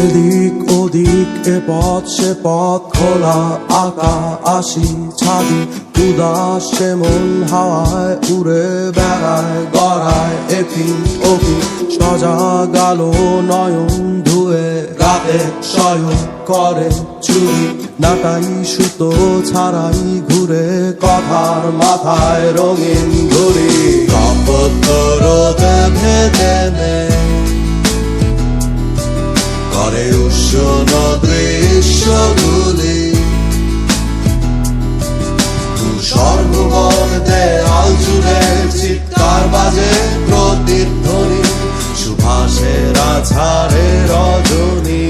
এদিক ওদিক, এ পথ সে পথ, খোলা আকা আসি ছাদি। উদাস মন হাওয়ায় উড়ে বেড়ায়, গড়ায় এপিন ওপি সজা গেল নয়ন ধুয়ে রাতে শয়ন করে চুরি। নাটাই সুতো ছাড়াই ঘুরে কথার মাথায় রঙিন ঘুরি। উষ্ণ দৃশ্যগুলি জুড়ে চিৎকার বাজে প্রতিধ্বনি সুভাষের আছাড়ে রজনী।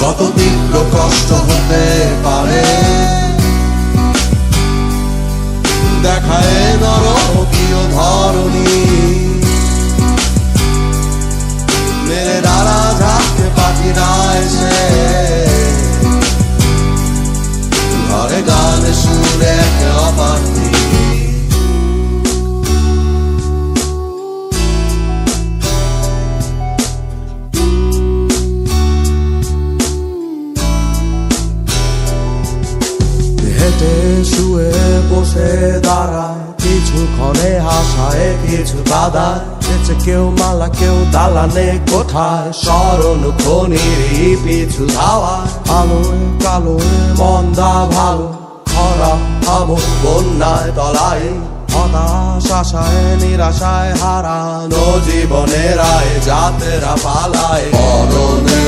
কত তীব্র কষ্ট হতে পারে? এসে ঘরে গানে সুরে অপার্থী হেঁটে শুয়ে বসে দাঁড়ায় কিছুক্ষণে হাসায় কিছু বেঁচে কেউ মালা, কেউ দালানে কোথায় স্মরণ খনির পিছু ধাওয়া। আলোয় কালোয় মন্দা, ভালো, খরা আমো বন্যায় তলায়, হতাশ, আশায়, নিরাশায় হারানো জীবনের আয়, যাতেরা পালায়, মরণে